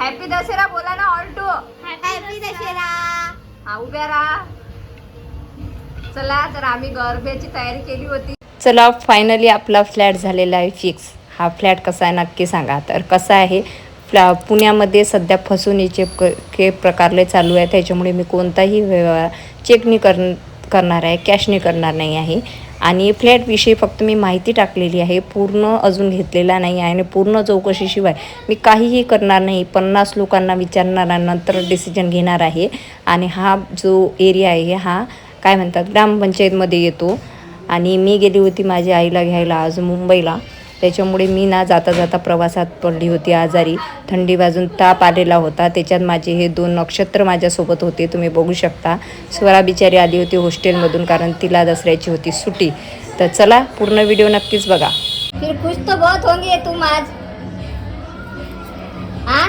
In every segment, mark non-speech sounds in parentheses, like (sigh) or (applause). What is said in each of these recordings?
Happy Dussehra बोला ना all to happy Dussehra हा उभ्या राहा. चला तर आम्ही गरब्याची तयारी केली होती. चला फायनली आपला फ्लॅट झालेला आहे फिक्स हा फ्लॅट कसा आहे नक्की सांगा. तर कसा आहे फ्लॅ पुण्यामध्ये सध्या फसवणीचे क के प्रकारले चालू आहे. त्याच्यामुळे मी कोणताही व्यवहार चेकनी कर करणार आहे कॅशने करणार नाही आहे. आणि फ्लॅटविषयी फक्त मी माहिती टाकलेली आहे पूर्ण अजून घेतलेला नाही आहे आणि पूर्ण चौकशीशिवाय मी काहीही करणार नाही. पन्नास लोकांना विचारणार नंतर डिसिजन घेणार आहे. आणि हा जो एरिया आहे हा काय म्हणतात ग्रामपंचायतमध्ये येतो. आणि मी गेली होती माझ्या आईला घ्यायला आज मुंबईला. त्याच्यामुळे मी ना जाता जाता प्रवासात पडली होती आजारी. थंडी वाजून ताप आलेला होता. त्याच्यात माझे हे दोन नक्षत्र माझ्यासोबत होते. तुम्ही बघू शकता. स्वरा बिचारी आली होती हॉस्टेलमधून कारण तिला दसऱ्याची होती सुट्टी. तर चला पूर्ण व्हिडिओ नक्कीच बघा. फिर कुछ तो बहुत होंगे तुम आज. हाँ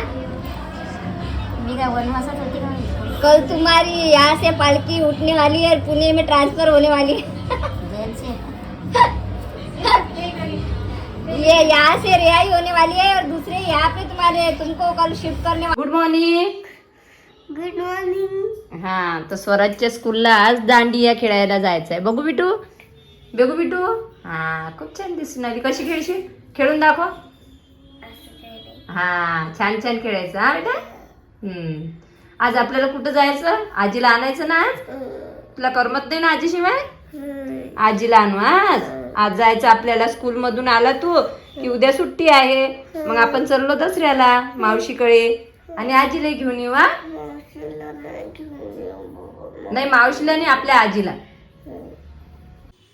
मी काय वनवासात होती का? कल तुम्हारी यहाँ से पालकी उठने वाली है और पुणे में ट्रांसफर होने वाली है. जेल से? यहाँ से रिहाई होने वाली है और दूसरे यहाँ पे तुम्हारे तुमको कल शिफ्ट करने गुड मॉर्निंग गुड मॉर्निंग हा तर स्वराजच्या स्कूलला आज दांडिया खेळायला जायचं आहे बघू बिटू? बघू बिटू? हा खूप छान दिसून आली. कशी खेळशील? खेळून दाखव. हा छान छान खेळायचं. हा बेटा? हम्म. आज आपल्याला कुठं जायचं? आजीला आणायचं ना आज? तुला करमत नाही ना आजीशिवाय? आजीला आणू आज? आज जायचं आपल्याला स्कूलमधून आला तू की उद्या सुट्टी आहे. मग आपण चाललो दसऱ्याला मावशीकडे. आणि आजीला घेऊन येऊ हा? नाही मावशीला नाही आपल्या आजीला.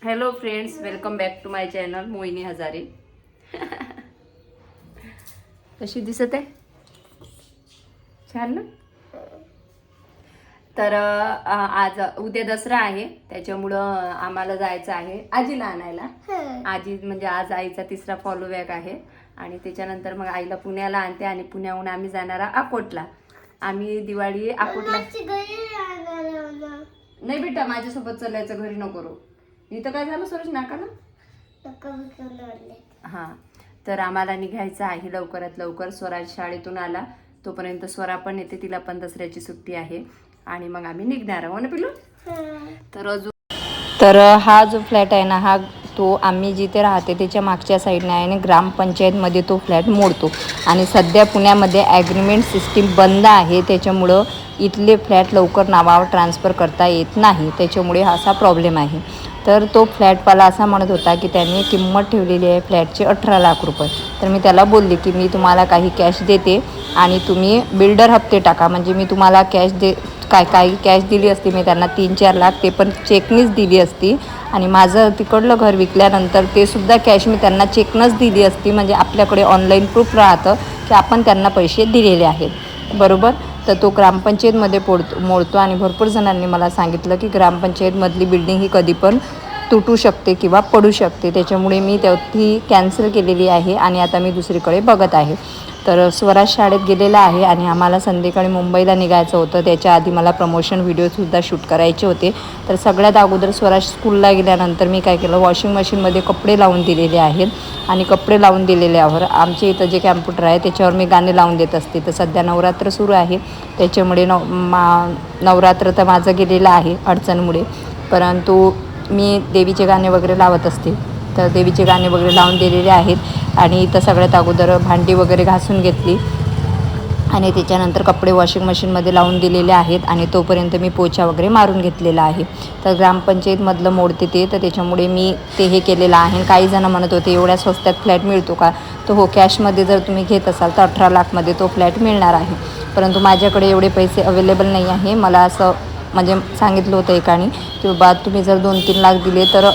Hello friends welcome back to my channel Mohini Hazare. कशी दिसत आहे? छान ना? तर आज उद्या दसरा आहे. त्याच्यामुळं आम्हाला जायचं आहे आजीला आणायला. आजी म्हणजे आज आईचा तिसरा फॉलो बॅक आहे. आणि त्याच्यानंतर मग आईला पुण्याला आणते आणि पुण्याहून आम्ही जाणार अकोटला. आम्ही दिवाळी अकोटला नाही बेटा माझ्यासोबत चालायचं घरी नको करू. इथं काय झालं सुरेश नाकाला? हां. तर आम्हाला निघायचं आहे लवकरात लवकर. स्वराज शाळेतून आला. तोपर्यंत स्वरा पण येते. तिला पण दसऱ्याची सुट्टी आहे. आणि मग आम्ही निघणार आहोत ना पिलू तर अजून तर हा जो फ्लॅट आहे ना हा तो आम्ही जिथे राहते त्याच्या मागच्या साईडने आहे आणि ग्रामपंचायतमध्ये तो फ्लॅट मोडतो. आणि सध्या पुण्यामध्ये ॲग्रीमेंट सिस्टीम बंद आहे त्याच्यामुळं इथले फ्लॅट लवकर नावावर ट्रान्सफर करता येत नाही. त्याच्यामुळे असा प्रॉब्लेम आहे. तर तो फ्लॅटवाला असा म्हणत होता की त्यांनी किंमत ठेवलेली आहे फ्लॅटची अठरा लाख रुपये. तर मी त्याला बोलले की मी तुम्हाला काही कॅश देते आणि तुम्ही बिल्डर हप्ते टाका. म्हणजे मी तुम्हाला कॅश दे काय काही कॅश दिली असती मी त्यांना तीन चार लाख ते पण चेकनीच दिली असती. आणि माझं तिकडलं घर विकल्यानंतर ते सुद्धा कॅश मी त्यांना चेकनंच दिली असती. म्हणजे आपल्याकडे ऑनलाईन प्रूफ राहतं की आपण त्यांना पैसे दिलेले आहेत. बरोबर? तर तो ग्रामपंचायतमध्ये पोडतो मोडतो आणि भरपूर जणांनी मला सांगितलं की ग्रामपंचायतमधली बिल्डिंग ही कधी पण तुटू शकते किंवा पडू शकते. त्याच्यामुळे मी त्या ती कॅन्सल केलेली आहे आणि आता मी दुसरीकडे बघत आहे. तर स्वराज शाळेत गेलेला आहे आणि आम्हाला संध्याकाळी मुंबईला निघायचं होतं. त्याच्या आधी मला प्रमोशन व्हिडिओसुद्धा शूट करायचे होते. तर सगळ्यात अगोदर स्वराज स्कूलला गेल्यानंतर मी काय केलं वॉशिंग मशीनमध्ये कपडे लावून दिलेले आहेत आणि कपडे लावून दिलेल्यावर आमच्या इथं जे कॅम्प्युटर आहे त्याच्यावर मी गाणे लावून देत असते. तर सध्या नवरात्र सुरू आहे. त्याच्यामुळे नव मा नवरात्र तर माझं गेलेलं आहे अडचणमुळे. परंतु मी देवीचे गाणे वगैरे लावत असते. तर देवीचे गाणे वगैरे लावून दिलेले आहेत. आणि इथं सगळ्यात अगोदर भांडी वगैरे घासून घेतली. आणि त्याच्यानंतर कपडे वॉशिंग मशीनमध्ये लावून दिलेले आहेत. आणि तोपर्यंत मी पोछा वगैरे मारून घेतलेला आहे. तर ग्रामपंचायतमधलं मोडते ते. तर त्याच्यामुळे मी ते हे केलेलं आहे. काही जण म्हणत होते एवढ्या स्वस्तात फ्लॅट मिळतो का? तर हो कॅशमध्ये जर तुम्ही घेत असाल तर अठरा लाखमध्ये तो फ्लॅट मिळणार आहे. परंतु माझ्याकडे एवढे पैसे अवेलेबल नाही आहे. मला असं म्हणजे सांगितलं होतं एकाने की बाबा तुम्ही जर दोन तीन लाख दिले तर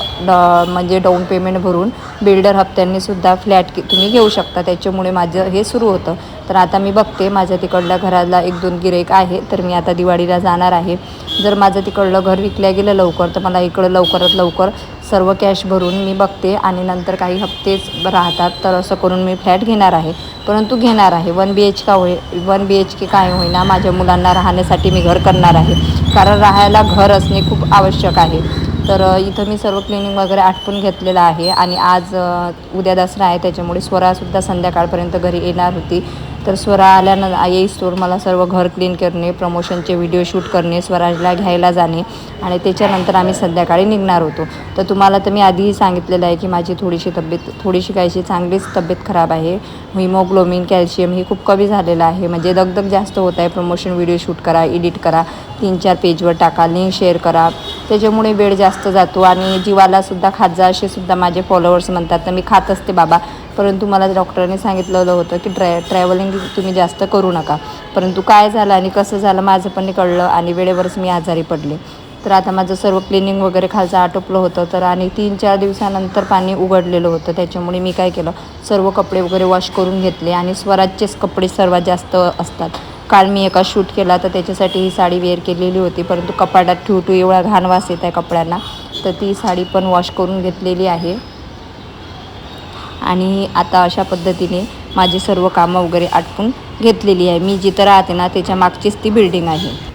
म्हणजे डाऊन पेमेंट भरून बिल्डर हप्त्यांनीसुद्धा फ्लॅट की तुम्ही घेऊ शकता. त्याच्यामुळे माझं हे सुरू होतं. तर आता मी बघते माझ्या तिकडल्या घराला एक दोन गिरेक आहे तर मी आता दिवाळीला जाणार आहे. जर माझं तिकडलं घर विकल्या गेलं लवकर तर मला इकडं लवकरात लवकर सर्व कॅश भरून मी बघते आणि नंतर काही हप्तेच राहतात तर असं करून मी फ्लॅट घेणार आहे. परंतु घेणार आहे. वन बी एच का होई वन बी एच के काय होईना माझ्या मुलांना राहण्यासाठी मी घर करणार आहे. कारण राहायला घर असणे खूप आवश्यक आहे. तर इथं मी सर्व क्लिनिंग वगैरे आटपून घेतलेलं आहे आणि आज उद्या दसरा आहे त्याच्यामुळे स्वरासुद्धा संध्याकाळपर्यंत घरी येणार होती. तर स्वरा आल्यानं येईस्तोवर मला सर्व घर क्लीन करणे प्रमोशनचे व्हिडिओ शूट करणे स्वराजला घ्यायला जाणे आणि त्याच्यानंतर आम्ही संध्याकाळी निघणार होतो. तर तुम्हाला तर मी आधीही सांगितलेलं आहे की माझी थोडीशी तब्येत थोडीशी काहीशी चांगलीच तब्येत खराब आहे. हिमोग्लोमिन कॅल्शियम हे खूप कमी झालेलं आहे. म्हणजे दगदग जास्त होत आहे. प्रमोशन व्हिडिओ शूट करा एडिट करा तीन चार पेजवर टाका लिंक शेअर करा. त्याच्यामुळे वेळ जास्त जातो आणि जीवालासुद्धा खात जा असे सुद्धा माझे फॉलोअर्स म्हणतात. तर मी खात असते बाबा. परंतु मला डॉक्टरांनी सांगितलेलं होतं की ट्रॅ ट्रॅव्हलिंग तुम्ही जास्त करू नका. परंतु काय झालं आणि कसं झालं माझं पण नाही कळलं आणि वेळेवरच मी आजारी पडले. तर आता माझं सर्व क्लिनिंग वगैरे खालचं आटोपलं होतं. तर आणि तीन चार दिवसानंतर पाणी उघडलेलं होतं. त्याच्यामुळे मी काय केलं? सर्व कपडे वगैरे वॉश करून घेतले आणि स्वराजचेच कपडे सर्वात जास्त असतात. काल मी एका शूट केला तर त्याच्यासाठी ही साडी वेअर केलेली होती. परंतु कपाटात ठेवू ठेवू एवढा घाण वास येत आहे कपड्यांना. तर ती साडी पण वॉश करून घेतलेली आहे. आणि आता अशा पद्धतीने माझी सर्व कामं वगैरे आटपून घेतलेली आहे. मी जिथं राहते ना त्याच्या मागचीच ती बिल्डिंग आहे.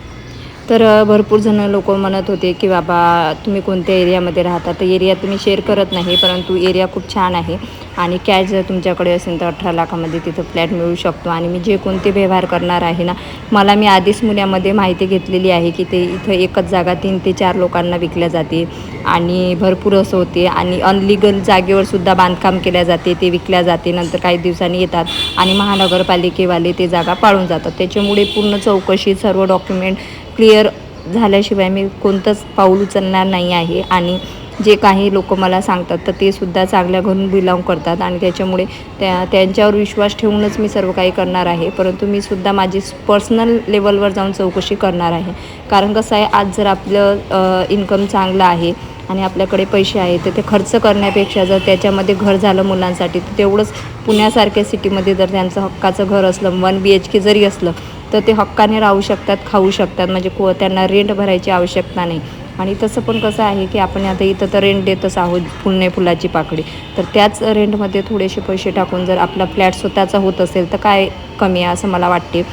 तर भरपूर जण लोक म्हणत होते की बाबा तुम्ही कोणत्या एरियामध्ये राहता? तर एरिया तुम्ही शेअर करत नाही परंतु एरिया खूप छान आहे आणि कॅश जर तुमच्याकडे असेल तर अठरा लाखामध्ये तिथं फ्लॅट मिळू शकतो आणि मी जे कोणते व्यवहार करणार आहे ना मला मी आधीच मुलामध्ये माहिती घेतलेली आहे की ते इथं एकच जागा तीन ते चार लोकांना विकल्या जाते आणि भरपूर असं होते आणि अनलिगल जागेवर सुद्धा बांधकाम केल्या जाते ते विकल्या जाते नंतर काही दिवसांनी येतात आणि महानगरपालिकेवाले ते जागा पाळून जातात. त्याच्यामुळे पूर्ण चौकशी सर्व डॉक्युमेंट क्लिअर झाल्याशिवाय मी कोणतंच पाऊल उचलणार नाही आहे. आणि जे काही लोक मला सांगतात तर ते सुद्धा चांगल्या घरून बिलॉंग करतात. आणि त्याच्यामुळे त्या त्यांच्यावर विश्वास ठेवूनच मी सर्व काही करणार आहे. परंतु मी सुद्धा माझी पर्सनल लेवलवर जाऊन चौकशी करणार आहे. कारण कसं आहे आज जर आपलं इन्कम चांगलं आहे आणि आपल्याकडे पैसे आहेत तर ते खर्च करण्यापेक्षा जर त्याच्यामध्ये घर झालं मुलांसाठी तर तेवढंच पुण्यासारख्या सिटीमध्ये जर त्यांचं हक्काचं घर असलं वन बी एच के जरी असलं तर ते हक्काने राहू शकतात खाऊ शकतात. म्हणजे को त्यांना रेंट भरायची आवश्यकता नाही. आणि तसं पण कसं आहे की आपण आता इथं तर रेंट देतच आहोत पुणे फुलाची पाकळी. तर त्याच रेंटमध्ये थोडेसे पैसे टाकून जर आपला फ्लॅट स्वतःचा होत असेल तर काय कमी आहे असं मला वाटते.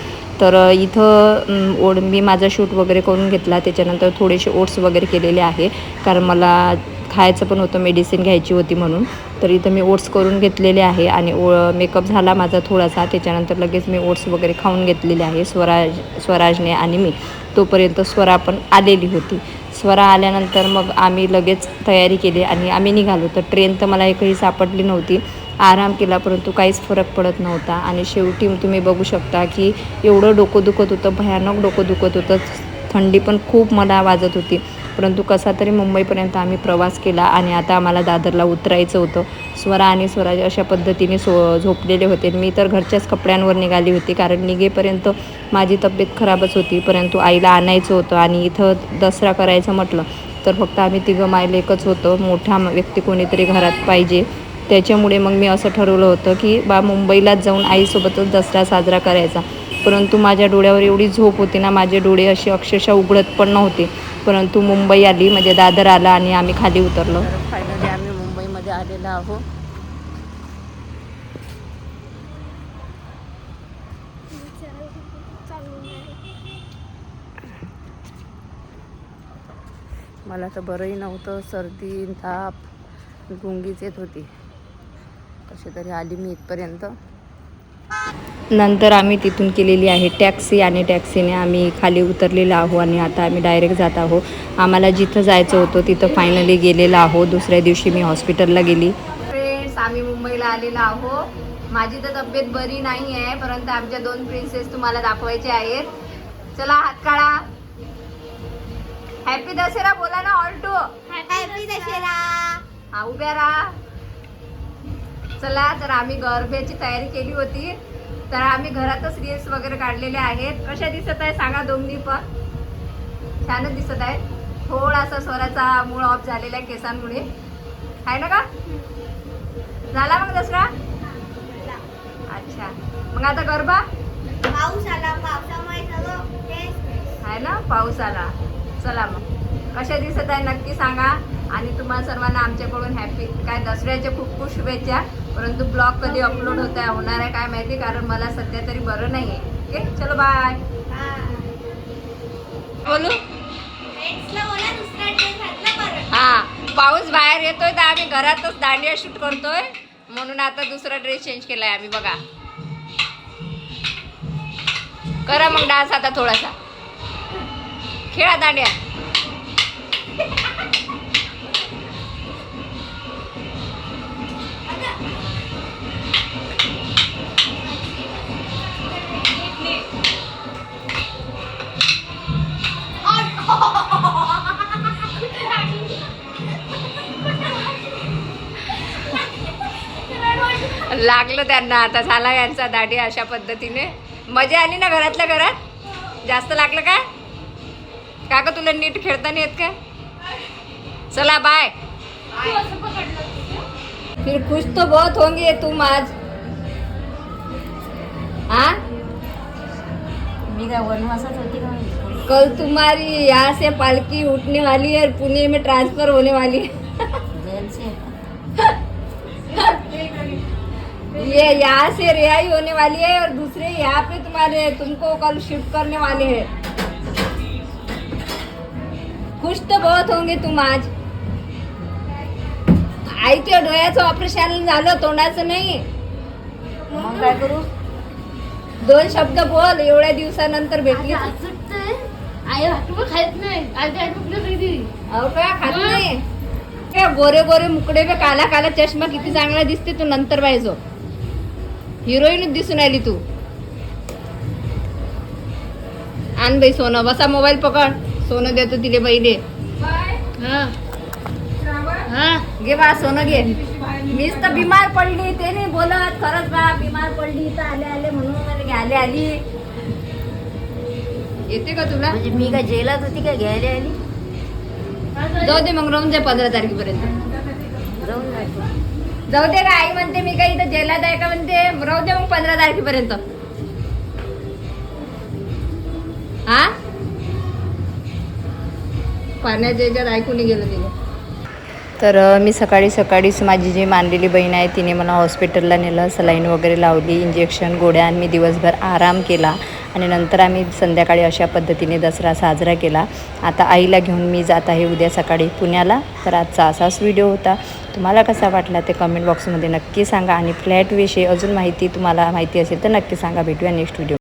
तर इथं ओढ मी माझा शूट वगैरे करून घेतला. त्याच्यानंतर थोडेसे ओट्स वगैरे केलेले आहे. कारण मला खायचं पण होतं मेडिसिन घ्यायची होती म्हणून. तर इथं मी ओट्स करून घेतलेले आहे आणि ओ मेकअप झाला माझा थोडासा. त्याच्यानंतर लगेच मी ओट्स वगैरे खाऊन घेतलेले आहे स्वराज स्वराजने आणि मी. तोपर्यंत स्वरा पण आलेली होती. स्वरा आल्यानंतर मग आम्ही लगेच तयारी केली आणि आम्ही निघालो. तर ट्रेन तर मला एकही सापडली नव्हती. आराम केला परंतु काहीच फरक पडत नव्हता. आणि शेवटी तुम्ही बघू शकता की एवढं डोकं दुखत होतं भयानक डोकं दुखत होतं. थंडी पण खूप मला वाजत होती. परंतु कसा तरी मुंबईपर्यंत आम्ही प्रवास केला आणि आता आम्हाला दादरला उतरायचं होतं. स्वरा आणि स्वराज अशा पद्धतीने सो झोपलेले होते. मी तर घरच्याच कपड्यांवर निघाली होती कारण निघेपर्यंत माझी तब्येत खराबच होती. परंतु आईला आणायचं होतं आणि इथं दसरा करायचं म्हटलं तर फक्त आम्ही तिघं मायला एकच होतो. मोठा व्यक्ती कोणीतरी घरात पाहिजे. त्याच्यामुळे मग मी असं ठरवलं होतं की बा मुंबईलाच जाऊन आईसोबतच दसरा साजरा करायचा. परंतु माझ्या डोळ्यावर एवढी झोप होती ना माझे डोळे असे अक्षरशः उघडत पण नव्हते. परंतु मुंबई आली म्हणजे दादर आला आणि आम्ही खाली उतरलो. फायनली आम्ही मुंबईमध्ये आलेलो आहोत. मला तर बरंही नव्हतं सर्दी ताप गुंगीच येत होती. कशी तरी आली मी इथपर्यंत. नंतर आम्ही तिथून केलेली आहे टॅक्सी आणि टॅक्सीने आम्ही खाली उतरलेलो आहो आणि आता आम्ही डायरेक्ट जात आहो आम्हाला जिथं जायचं होतं तिथं फायनली गेलेलो आहो दुसऱ्या दिवशी मी हॉस्पिटलला गेली. फ्रेंड्स आम्ही मुंबईला आलेलो आहो माझी तर तब्येत बरी नाही आहे परंतु आमच्या दोन प्रिन्सेस तुम्हाला दाखवायचे आहेत. चला हात काढा. हॅपी दसरा बोला ना ऑल टू हॅपी दशेरा हा उभ्या राहा. चला तर आम्ही गरब्याची तयारी केली होती. तर आम्ही घरातच रील्स वगैरे काढलेले आहेत. कशा दिसत आहे सांगा दोन्ही पण. छानच दिसत आहे. थोडासा स्वराचा मूळ ऑफ झालेला आहे केसांमुळे. आहे ना का? झाला मग दसरा? अच्छा. मग आता गरबा? पाऊस आला. पावसामुळे आहे ना? पाऊस आला. चला मग. कशा दिसत आहे नक्की सांगा. आणि तुम्हाला सर्वांना आमच्याकडून हॅपी काय दसऱ्याच्या खूप खूप शुभेच्छा. परंतु ब्लॉग कधी अपलोड होत आहे होणार आहे काय माहिती कारण मला सध्या तरी बरं नाही आहे ओके चलो बाय बोलू? हा पाऊस बाहेर येतोय तर आम्ही घरातच दांडिया शूट करतोय. म्हणून आता दुसरा ड्रेस चेंज केलाय आम्ही बघा. करा मग डान्स आता थोडासा. खेळा दांड्या. लागलं त्यांना. आता झाला यांचा दाढी अशा पद्धतीने. मजा आली ना घरातल्या घरात? जास्त लागलं काय? का ग तुला नीट खेळता नाही येत काय? चला बाय फिर खुश तो बहुत होंगे तुम आज. हाँ का? कल तुम्हारी यहाँ से पालकी उठने वाली है और पुणे में ट्रांसफर होने वाली है. (laughs) ये यहाँ से रिहाई होने वाली है और दूसरे यहाँ पे तुम्हारे तुमको कल शिफ्ट करने वाले हैं। खुश तो बहुत होंगे तुम आज। आई ते डोळ्याचं ऑपरेशन झालं तोंडाचं नाही। मग काय करू? दोन शब्द बोल एवढ्या दिवसानंतर भेटली. आई हातून खायत नाही. आज अहो का खात नाही. काय गोरे गोरे मुकडे बे काला काला चष्मा किती चांगला दिसते तू नंतर पाहिजो. हिरोईन दिसून आली तू. आण बाई सोनं बसा मोबाईल पकड. सोनं देतो तिले पहिले. हा. हा. घे बा सोनं घे. मीच तर बिमार पडली ते नाही बोलत. खरंच बा बिमार पडली तर आले आले म्हणून म्हणे की आले. आली येते का तुला? म्हणजे मी काय जेलात होती का घ्यायला आली? जाऊ दे मग राहून दे पंधरा तारखेपर्यंत. जाऊन जायचं जाऊ दे का आई म्हणते मी काही इथं जेलात आहे का म्हणते राहू दे मग पंधरा तारखेपर्यंत. हा पाण्याच्या याच्यात ऐकून गेलं तिला. तर मी सकाळी सकाळीच माझी जी मानलेली बहीण आहे तिने मला हॉस्पिटलला नेलं सलाईन वगैरे लावली इंजेक्शन गोळ्या आणि मी दिवसभर आराम केला. आणि नंतर आम्ही संध्याकाळी अशा पद्धतीने दसरा साजरा केला. आता आईला घेऊन मी जात आहे उद्या सकाळी पुण्याला. तर आजचा असाच व्हिडिओ होता. तुम्हाला कसा वाटला ते कमेंट बॉक्समध्ये नक्की सांगा. आणि फ्लॅटविषयी अजून माहिती तुम्हाला माहिती असेल तर नक्की सांगा. भेटूया नेक्स्ट व्हिडिओ